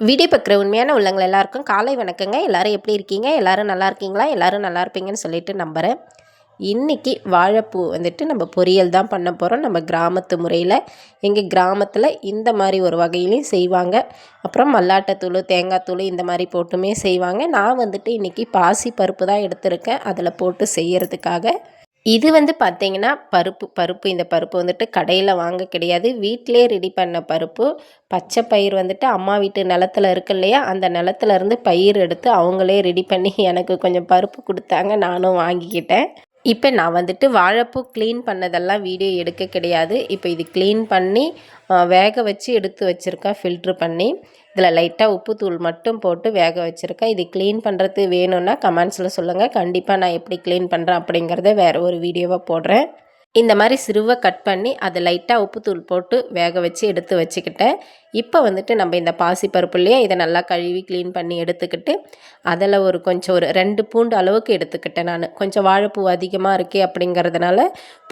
Video பார்க்குற உண்மையான உள்ளங்கள் எல்லாருக்கும் காலை வணக்கங்க. எல்லோரும் எப்படி இருக்கீங்க? எல்லோரும் நல்லா இருக்கீங்களா? எல்லோரும் நல்லா இருப்பீங்கன்னு சொல்லிட்டு நம்புகிறேன் இன்றைக்கி வாழைப்பூ வந்துட்டு நம்ம பொரியல் தான் பண்ண போகிறோம் நம்ம கிராமத்து முறையில் எங்கள் கிராமத்தில் இந்த மாதிரி ஒரு வகையிலையும் செய்வாங்க. அப்புறம் மல்லாட்டத்தூள் தேங்காய் இந்த மாதிரி போட்டுமே செய்வாங்க. நான் வந்துட்டு இன்றைக்கி பாசி பருப்பு தான் எடுத்திருக்கேன். அதில் போட்டு செய்கிறதுக்காக இது வந்து பார்த்திங்கன்னா பருப்பு பருப்பு இந்த பருப்பு வந்துட்டு கடையில் வாங்க கிடையாது. வீட்டிலே ரெடி பண்ண பருப்பு. பச்சை பயிர் வந்துட்டு அம்மா வீட்டு நிலத்துல இருக்கு இல்லையா? அந்த நிலத்துலேருந்து பயிர் எடுத்து அவங்களே ரெடி பண்ணி எனக்கு கொஞ்சம் பருப்பு கொடுத்தாங்க. நானும் வாங்கிக்கிட்டேன். இப்போ நான் வந்துட்டு வாழைப்பூ க்ளீன் பண்ணதெல்லாம் வீடியோ எடுக்க கிடையாது. இப்போ இது க்ளீன் பண்ணி வேக வச்சு எடுத்து வச்சுருக்கேன் ஃபில்ட்ரு பண்ணி. இதில் லைட்டாக உப்புத்தூள் மட்டும் போட்டு வேக வச்சுருக்கேன். இது க்ளீன் பண்ணுறது வேணும்னா கமெண்ட்ஸில் சொல்லுங்கள் கண்டிப்பாக நான் எப்படி க்ளீன் பண்ணுறேன் அப்படிங்கிறத வேறு ஒரு வீடியோவாக போடுறேன். இந்த மாதிரி சிறுவை கட் பண்ணி அதை லைட்டாக உப்புத்தூள் போட்டு வேக வச்சு எடுத்து வச்சுக்கிட்டேன். இப்போ வந்துட்டு நம்ம இந்த பாசிப்பருப்புலையே இதை நல்லா கழுவி க்ளீன் பண்ணி எடுத்துக்கிட்டு அதில் ஒரு கொஞ்சம் ஒரு ரெண்டு பூண்டு அளவுக்கு எடுத்துக்கிட்டேன் நான். கொஞ்சம் வாழைப்பூ அதிகமாக இருக்கே அப்படிங்கிறதுனால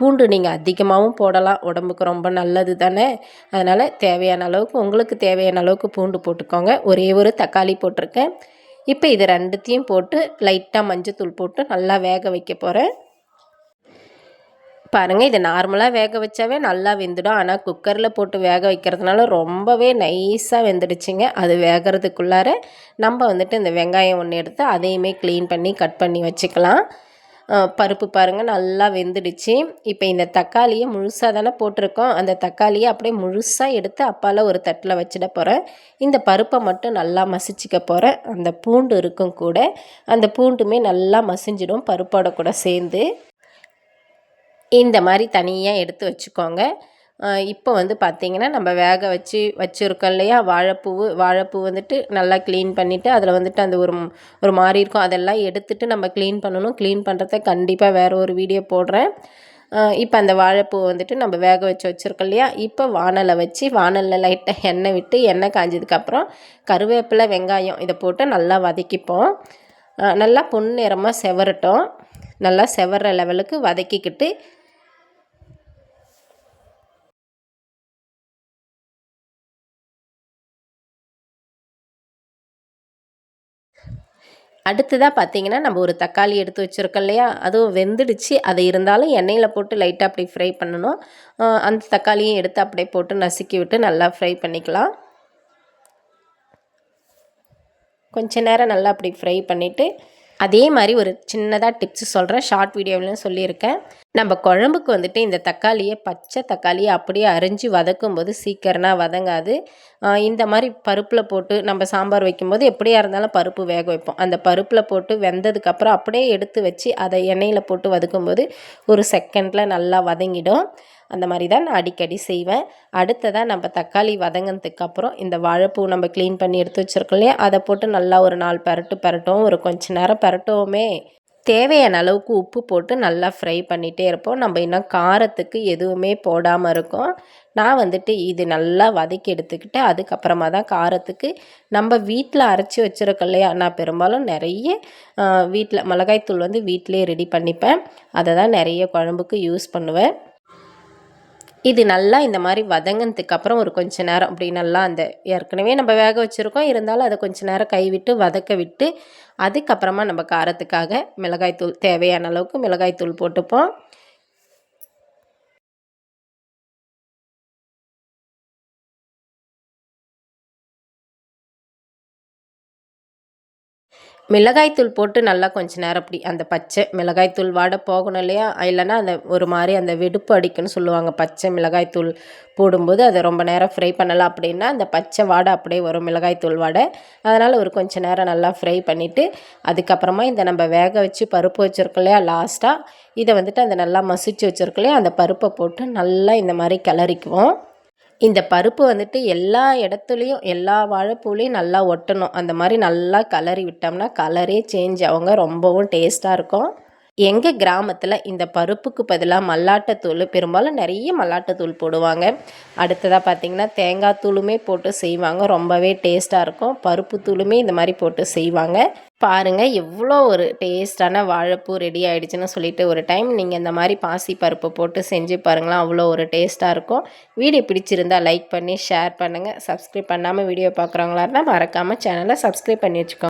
பூண்டு நீங்கள் அதிகமாகவும் போடலாம். உடம்புக்கு ரொம்ப நல்லது தானே? அதனால் தேவையான அளவுக்கு உங்களுக்கு தேவையான அளவுக்கு பூண்டு போட்டுக்கோங்க. ஒரே ஒரு தக்காளி போட்டிருக்கேன். இப்போ இது ரெண்டுத்தையும் போட்டு லைட்டாக மஞ்சத்தூள் போட்டு நல்லா வேக வைக்க போகிறேன் பாருங்கள் இதை நார்மலாக வேக வச்சாவே நல்லா வெந்துடும். ஆனால் குக்கரில் போட்டு வேக வைக்கிறதுனால ரொம்பவே நைஸாக வெந்துடுச்சுங்க. அது வேகிறதுக்குள்ளார நம்ம வந்துட்டு இந்த வெங்காயம் ஒன்று எடுத்து அதையுமே க்ளீன் பண்ணி கட் பண்ணி வச்சுக்கலாம். பருப்பு பாருங்கள் நல்லா வெந்துடுச்சு. இப்போ இந்த தக்காளியை முழுசாக தானே போட்டிருக்கோம். அந்த தக்காளியை அப்படியே முழுசாக எடுத்து அப்பால் ஒரு தட்டில் வச்சிட போகிறேன் இந்த பருப்பை மட்டும் நல்லா மசிச்சிக்க போகிறேன் அந்த பூண்டு இருக்கும் கூட அந்த பூண்டுமே நல்லா மசிஞ்சிடும் பருப்போட கூட சேர்ந்து. இந்த மாதிரி தனியாக எடுத்து வச்சுக்கோங்க. இப்போ வந்து பார்த்திங்கன்னா நம்ம வேக வச்சு வச்சுருக்கோம் இல்லையா? வாழைப்பூ வாழைப்பூ வந்துட்டு நல்லா க்ளீன் பண்ணிவிட்டு அதில் வந்துட்டு அந்த ஒரு ஒரு மாதிரி இருக்கும். அதெல்லாம் எடுத்துகிட்டு நம்ம க்ளீன் பண்ணணும். க்ளீன் பண்ணுறத கண்டிப்பாக வேறு ஒரு வீடியோ போடுறேன். இப்போ அந்த வாழைப்பூ வந்துட்டு நம்ம வேக வச்சு வச்சுருக்கோம் இல்லையா? இப்போ வானலை வச்சு வானலில் லைட்டாக எண்ணெய் விட்டு எண்ணெய் காஞ்சதுக்கப்புறம் கருவேப்பிலை வெங்காயம் இதை போட்டு நல்லா வதக்கிப்போம். நல்லா பொன்னிறமாக செவரட்டும். நல்லா செவர லெவலுக்கு வதக்கிக்கிட்டு அடுத்ததாக பார்த்தீங்கன்னா நம்ம ஒரு தக்காளி எடுத்து வச்சுருக்கோம் இல்லையா? அதுவும் வெந்துடுச்சு. அது இருந்தாலும் எண்ணெயில் போட்டு லைட்டாக அப்படி ஃப்ரை பண்ணணும். அந்த தக்காளியும் எடுத்து அப்படியே போட்டு நசுக்கி விட்டு நல்லா ஃப்ரை பண்ணிக்கலாம். கொஞ்ச நேரம் நல்லா அப்படி ஃப்ரை பண்ணிவிட்டு அதே மாதிரி ஒரு சின்னதாக டிப்ஸ் சொல்கிறேன் ஷார்ட் வீடியோவிலும் சொல்லியிருக்கேன். நம்ம குழம்புக்கு வந்துட்டு இந்த தக்காளியை பச்சை தக்காளியை அப்படியே அரிஞ்சு வதக்கும் போது சீக்கிரமாக வதங்காது இந்த மாதிரி பருப்பில் போட்டு நம்ம சாம்பார் வைக்கும்போது எப்படியா இருந்தாலும் பருப்பு வேக வைப்போம். அந்த பருப்பில் போட்டு வெந்ததுக்கப்புறம் அப்படியே எடுத்து வச்சு அதை எண்ணெயில் போட்டு வதக்கும்போது ஒரு செகண்டில் நல்லா வதங்கிடும். அந்த மாதிரி தான் நான் அடிக்கடி செய்வேன். அடுத்ததாக நம்ம தக்காளி வதங்கினதுக்கப்புறம் இந்த வாழைப்பூ நம்ம க்ளீன் பண்ணி எடுத்து வச்சுருக்கோம் இல்லையா? அதை போட்டு நல்லா ஒரு நாலு பரட்டு பரட்டும். ஒரு கொஞ்ச நேரம் பரட்டோமே தேவையான அளவுக்கு உப்பு போட்டு நல்லா ஃப்ரை பண்ணிகிட்டே இருப்போம். நம்ம இன்னும் காரத்துக்கு எதுவுமே போடாமல் இருக்கோம். நான் வந்துட்டு இது நல்லா வதக்கி எடுத்துக்கிட்டு அதுக்கப்புறமா தான் காரத்துக்கு நம்ம வீட்டில் அரைச்சி வச்சுருக்கோம் இல்லையா? நான் பெரும்பாலும் நிறைய வீட்டில் மிளகாய்த்தூள் வந்து வீட்டிலே ரெடி பண்ணிப்பேன். அதை தான் நிறைய குழம்புக்கு யூஸ் பண்ணுவேன். இது நல்லா இந்த மாதிரி வதங்கினதுக்கு அப்புறம் ஒரு கொஞ்ச நேரம் அப்படி நல்லா அந்த ஏற்கனவே நம்ம வேக வச்சுருக்கோம். இருந்தாலும் அதை கொஞ்ச நேரம் கைவிட்டு வதக்க விட்டு அதுக்கப்புறமா நம்ம காரத்துக்காக மிளகாய்த்தூள் தேவையான அளவுக்கு மிளகாய்த்தூள் போட்டுப்போம். மிளகாய்த்தூள் போட்டு நல்லா கொஞ்சம் நேரம் அப்படி அந்த பச்சை மிளகாய்த்தூள் வாட போகணும் இல்லையா? இல்லைன்னா அந்த ஒரு மாதிரி அந்த வெடுப்பு அடிக்குன்னு சொல்லுவாங்க. பச்சை மிளகாய்த்தூள் போடும்போது அதை ரொம்ப நேரம் ஃப்ரை பண்ணலாம் அப்படின்னா அந்த பச்சை வாடை அப்படியே வரும் மிளகாய்த்தூள் வாடை. அதனால் ஒரு கொஞ்சம் நேரம் நல்லா ஃப்ரை பண்ணிவிட்டு அதுக்கப்புறமா இந்த நம்ம வேக வச்சு பருப்பு வச்சுருக்கோம் இல்லையா லாஸ்ட்டாக இதை வந்துட்டு அந்த நல்லா மசிச்சு வச்சுருக்கோம் இல்லையா அந்த பருப்பை போட்டு நல்லா இந்த மாதிரி கிளறிக்குவோம். இந்த பருப்பு வந்துட்டு எல்லா இடத்துலையும் எல்லா வாழைப்பூலையும் நல்லா ஒட்டணும். அந்த மாதிரி நல்லா கலரி விட்டோம்னா கலரே சேஞ்ச் ஆகுங்க. ரொம்பவும் டேஸ்ட்டாக இருக்கும். எங்கள் கிராமத்தில் இந்த பருப்புக்கு பதிலாக மல்லாட்டத்தூள் பெரும்பாலும் நிறைய மல்லாட்டத்தூள் போடுவாங்க. அடுத்ததாக பார்த்திங்கன்னா தேங்காய் தூளுமே போட்டு செய்வாங்க. ரொம்பவே டேஸ்ட்டாக இருக்கும். பருப்பு தூளுமே இந்த மாதிரி போட்டு செய்வாங்க. பாருங்கள் எவ்வளோ ஒரு டேஸ்டான வாழைப்பூ ரெடி ஆகிடுச்சுன்னு சொல்லிட்டு ஒரு டைம் நீங்கள் இந்த மாதிரி பாசி பருப்பு போட்டு செஞ்சு பாருங்களேன் அவ்வளோ ஒரு டேஸ்ட்டாக இருக்கும். வீடியோ பிடிச்சிருந்தா லைக் பண்ணி ஷேர் பண்ணுங்கள் சப்ஸ்கிரைப் பண்ணாமல் வீடியோ பார்க்குறவங்களா இருந்தால் மறக்காமல் சேனலை சப்ஸ்கிரைப் பண்ணி வச்சுக்கோங்க.